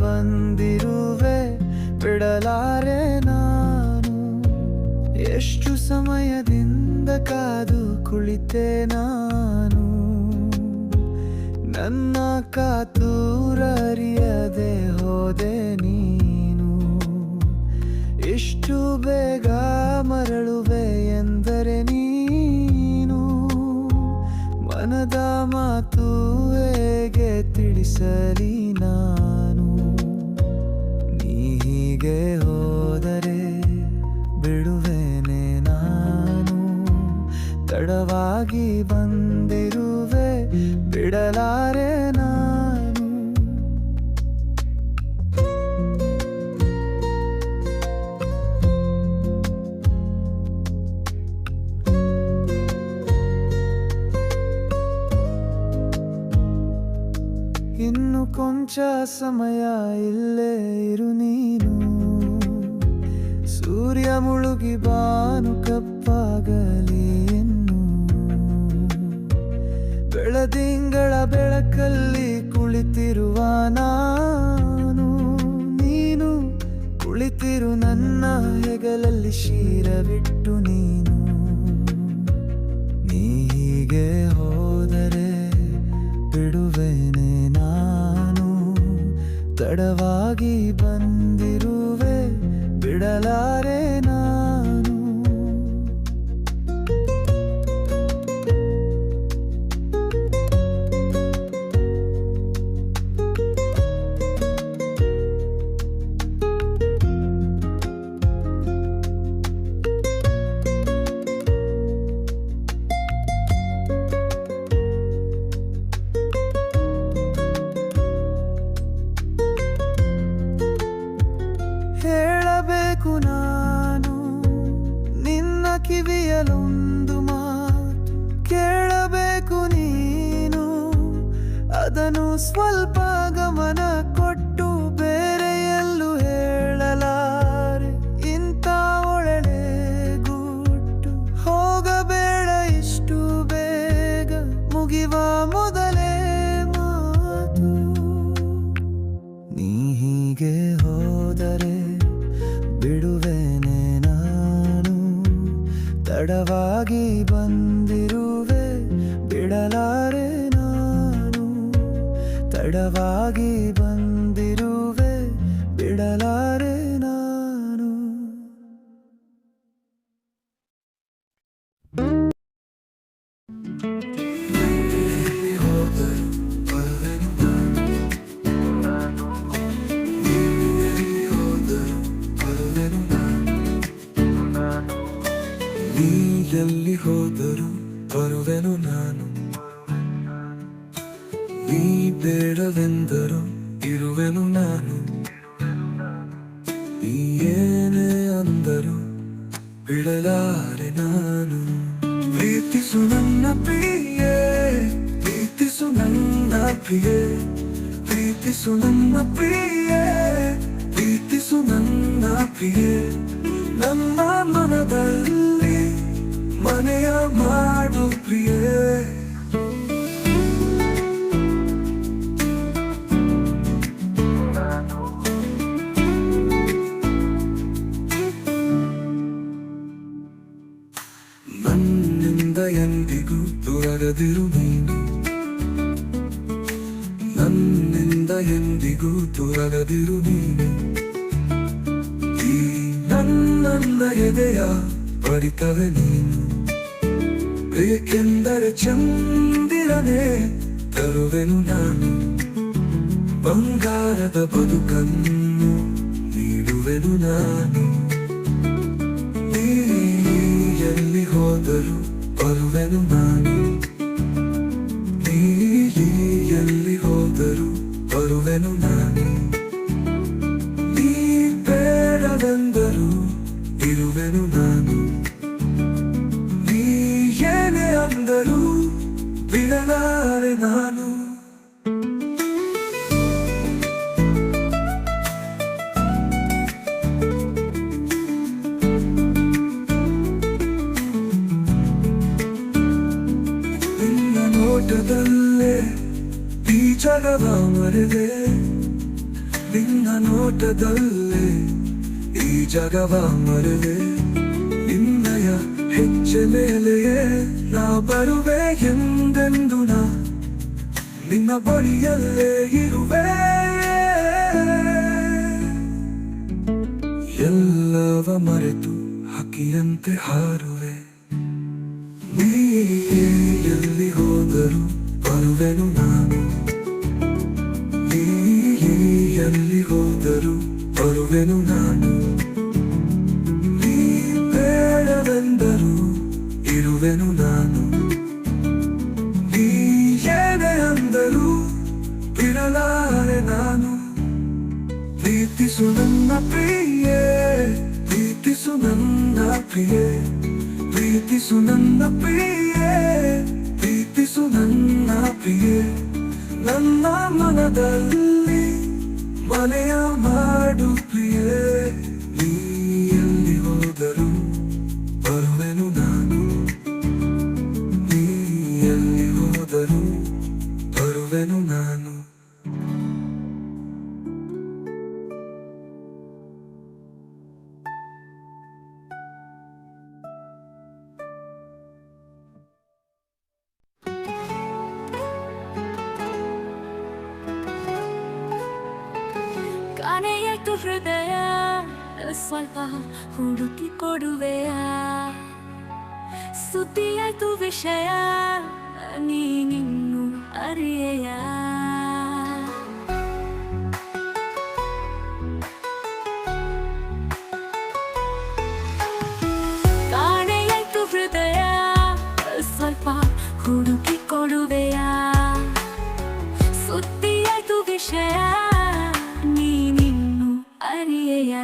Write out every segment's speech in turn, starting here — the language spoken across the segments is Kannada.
ಬಂದಿರುವೆ, ಬಿಡಲಾರೆ ನಾನು. ಎಷ್ಟು ಸಮಯದಿಂದ ಕಾದು ಕುಳಿತೆ ನಾನು. ನನ್ನ ಕಾತೂರರಿಯದೆ ಹೋದೆ ನೀನು. ಎಷ್ಟು ಬೇಗ ಮರಳುವೆ ಎಂದರೆ ನೀನು. ಮನದ ಮಾತು ಹೇಗೆ ತಿಳಿಸಲಿ ನಾನು. ಹೀಗೆ ಹೋದರೆ ಬಿಡುವೆನೆ ನಾನು. ತಡವಾಗಿ ಬಂದಿರುವೆ ಬಿಡಲಾರೆ ನಾನು. ಇನ್ನು ಕೊಂಚ ಸಮಯ ಬೆಳದಿಂಗಳ ಬೆಳಕಲ್ಲಿ ಕುಳಿತಿರುವ ನಾನು, ನೀನು ಕುಳಿತಿರು ನನ್ನ ಹೆಗಲಲ್ಲಿ ಶೀರವಿಟ್ಟು ನೀನು. ನೀ ಹೀಗೆ ಹೋದರೆ ಬಿಡುವೆನೆ ನಾನು, ತಡವಾಗಿ ಬಂದಿರುವೆ ಬಿಡಲಾರೆ ನೀ ಎಲ್ಲಿ ಹೋದರು ಬರುವೆನು ನಾನು. ನೀ ಬೇಡವೆಂದರು ಇರುವೆನು ನಾನು. ನೀ ಏನೇ ಅಂದರು ಬಿಡಲಾರೆ ನಾನು. ಪ್ರೀತಿಸು ನನ್ನ ಪ್ರಿಯೇ, ಪ್ರೀತಿಸು ನನ್ನ ಪ್ರಿಯೇ, ಪ್ರೀತಿಸು ನನ್ನ ಪ್ರಿಯೇ, ಪ್ರೀತಿಸು ನನ್ನ ಪ್ರಿಯೇ. ನಮ್ಮ ಮನದಲ್ಲಿ ಮನೆಯ ಮಾಡು ಪ್ರಿಯೆ ನನ್ನಿಂದ ಎಂದಿಗೂ ದೂರದಿರು ನೀನು ನನ್ನಿಂದ ಎಂದಿಗೂ ದೂರದಿರು ನೀನು ಈ ನನ್ನ ಎದೆಯ ಬಡಿತವೆ ನೀನು ಏಕೆಂದರೆ ಚಂದಿರನೇ ತರುವೆನು ನಾನು ಬಂಗಾರದ ಬದುಕನ್ನು ನೀಡುವೆನು ನಾನು ನೀ ಎಲ್ಲಿ ಹೋದರು ಬರುವೆನು ನಾನು ನೀ ಎಲ್ಲಿ ನಾ ಬರುವೆ ಎಂದೆಂದು ನಾ? ನಿನ್ನ ಬಳಿಯಲ್ಲೇ ಇರುವೆ. ಎಲ್ಲವ ಮರೆತು ಹಕ್ಕಿಯಂತೆ ಹಾರುವೆ. ನೀ ಎಲ್ಲಿ ಹೋದರು ಬರುವೆನು ನಾನು. ನೀ ಎಲ್ಲಿ ಹೋದರು ಬರುವೆನು ನಾನು. ಪ್ರೀತಿಸು ನನ್ನ ಪ್ರಿಯೆ, ಪ್ರೀತಿಸು ನನ್ನ ಪ್ರಿಯೆ, ಪ್ರೀತಿಸು ನನ್ನ ಪ್ರಿಯೆ, ಪ್ರೀತಿಸು ನನ್ನ ಪ್ರಿಯೆ. ನನ್ನ ಮನದಲ್ಲಿ ಮನೆಯ ಮಾಡು ಪ್ರಿಯೆ ನೀ ಎಲ್ಲಿ ಹೋದರು ಬರುವೆನು ನಾನು. ನೀ ಎಲ್ಲಿ ಹೋದರು ಬರುವೆನು ನಾನು. ಹುಡುಕಿ ಕೊಡುವೆಯ ಸುದ್ದಿಯಾಯ್ತು ವಿಷಯ ನೀನಿನ್ನು ಅರಿಯೆಯ. ಕಾಣೆಯಾಯ್ತು ಹೃದಯ, ಸ್ವಲ್ಪ ಹುಡುಕಿ ಕೊಡುವೆಯ ಸುದ್ದಿಯಾಯ್ತು ವಿಷಯ ನೀನಿನ್ನು ಅರಿಯೆಯ.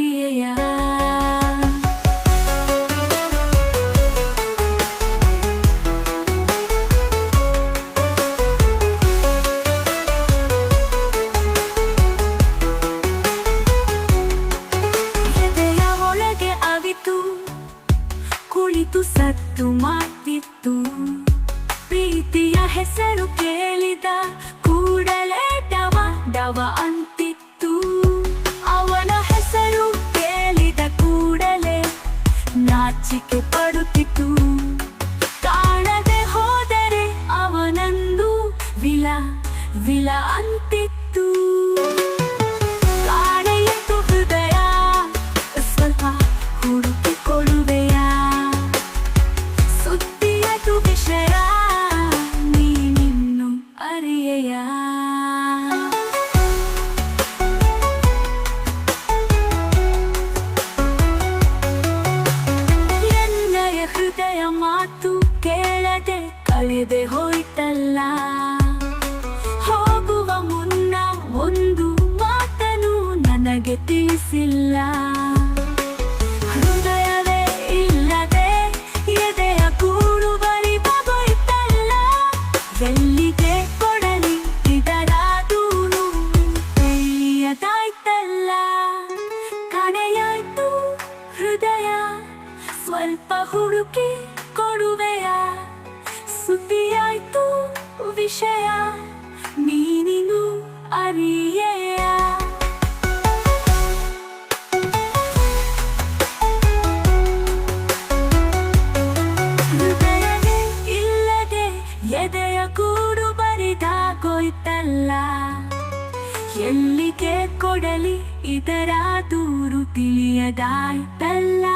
ಅರಿಯೆಯ ನಾಚಿಕೆ ಕಾಣದೆ ಹೋದರೆ ಅವನಂದು ವಿಲ ವಿಲ ಹೋಗುವ ಮುನ್ನ ಒಂದು ಮಾತನು ನನಗೆ ತಿಳಿಸಿಲ್ಲ. ಇಲ್ಲದೆ ಎದೆಯ ಕೂಡು ಬರಿದಾಗೋಯ್ತಲ್ಲ ಎಲ್ಲಿಗೆ ಕೊಡಲಿ ಇದರ ದೂರು ತಿಳಿಯದಾಯ್ತಲ್ಲ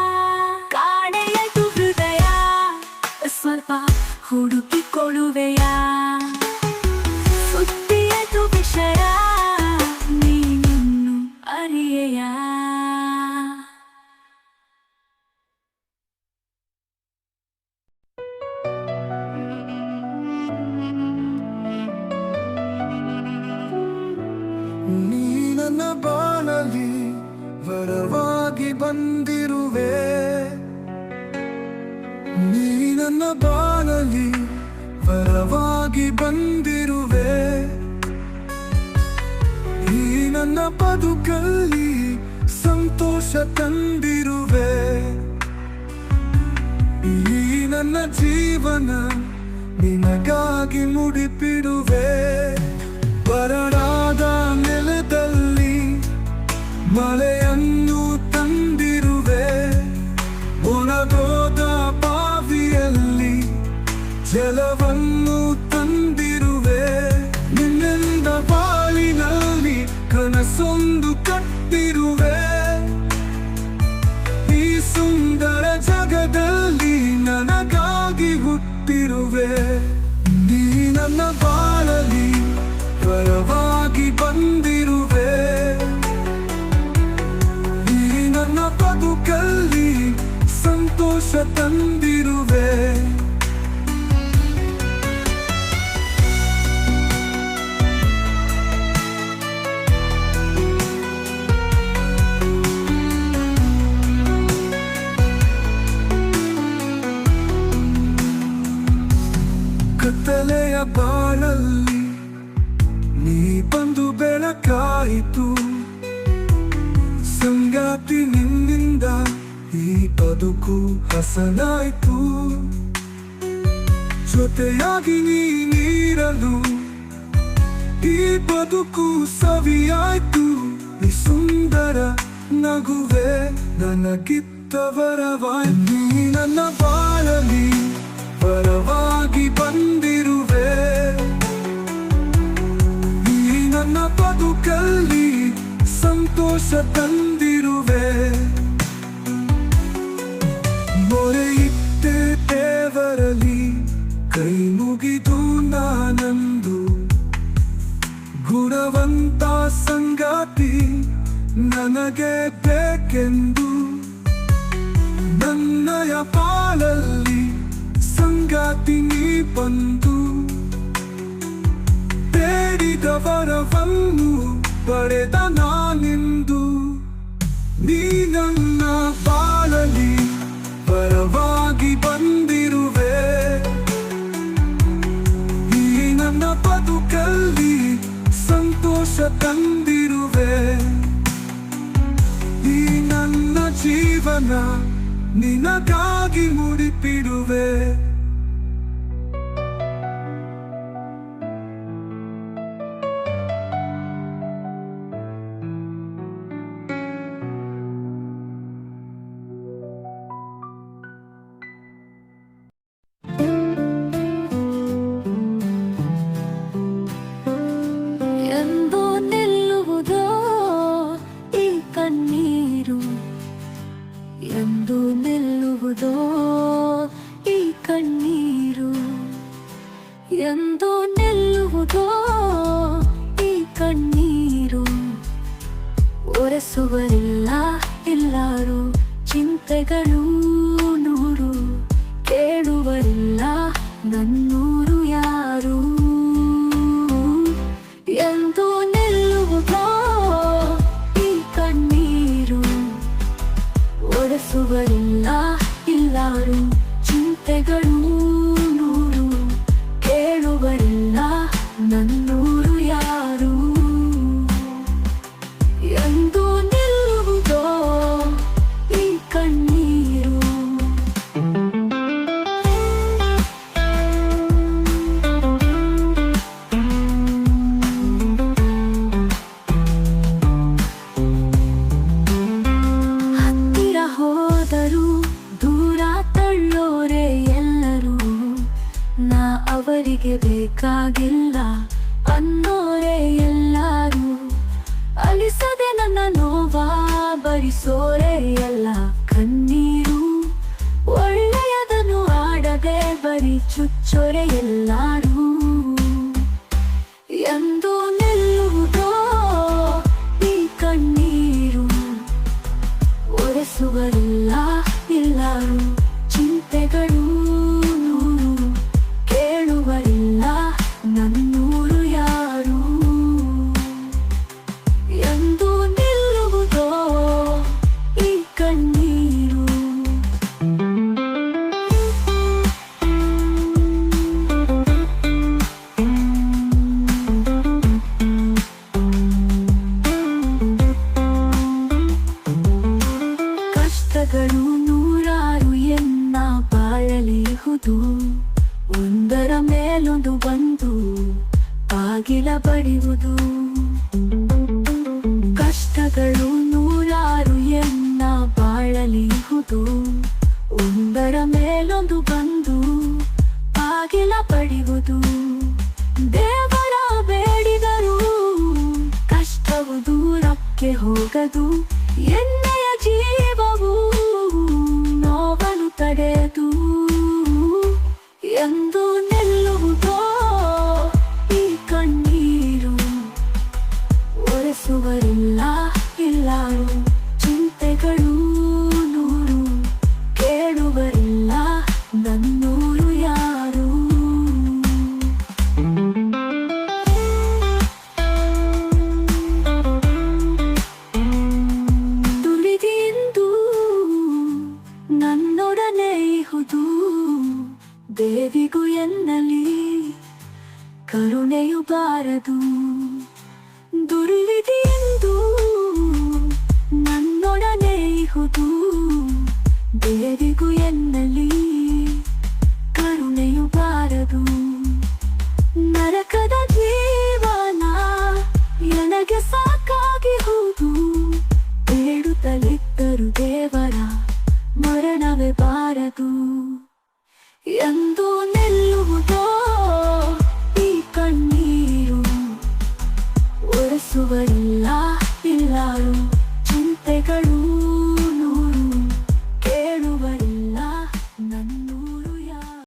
ಕಾಣೆಯದು ಹೃದಯ ಸ್ವಲ್ಪ ಹುಡುಕಿಕೊಳ್ಳುವೆಯಾ? ಪರವಾಗಿ ಬಂದಿರುವೆ. ನೀ ನನ್ನ ಬಾಲಲಿ ಪರವಾಗಿ ಬಂದಿರುವೆ. ಈ ನನ್ನ ಬದುಕಲ್ಲಿ ಸಂತೋಷ ತಂದಿರುವೆ. ಈ ನನ್ನ ಜೀವನ ನಿನಗಾಗಿ ಮುಡಿಪಿಡುವೆ. ಬರಡಾದ ನೆಲದಲ್ಲಿ ಮಳೆಯ ಬಾಳಲಿ ತ್ವರವಾಗಿ ಬಂದಿರುವೆ. ನೀ ನನ್ನ ಬದುಕಲ್ಲಿ ಸಂತೋಷ ತಂದಿ ಆಯಿತು. ಸಂಗಾತಿ ನಿನ್ನಿಂದ ಈ ಬದುಕು ಹಸನಾಯಿತು. ಜೊತೆಯಾಗಿ ನೀರಲು ಈ ಬದುಕು ಸವಿಯಾಯ್ತು. ಈ ಸುಂದರ ನಗುವೆ ನನ್ನ ನನಗಿತ್ತವರವಾಗಿ ನನ್ನ ಬಾಳಲಿ ಪರವಾಗಿ ಬಂದಿರುವೆ. ಬದುಕಲ್ಲಿ ಸಂತೋಷ ತಂದಿರುವೆ. ನಿನಗಾಗಿ ಮುಡಿಪಿಡುವೆ ಬಾಗಿಲ ಬಡಿಯುವುದು ಕಷ್ಟಗಳು ನೂರಾರು ಎನ್ನ ಬಾಳಲಿಹುದು. ಒಂದರ ಮೇಲೊಂದು ಬಂದು ಬಾಗಿಲ ಪಡೆಯುವುದು ದೇವರ ಬೇಡಿದರೂ ಕಷ್ಟವು ದೂರಕ್ಕೆ ಹೋಗದು. ಎನ್ನೆಯ ಜೀವವು na ilaro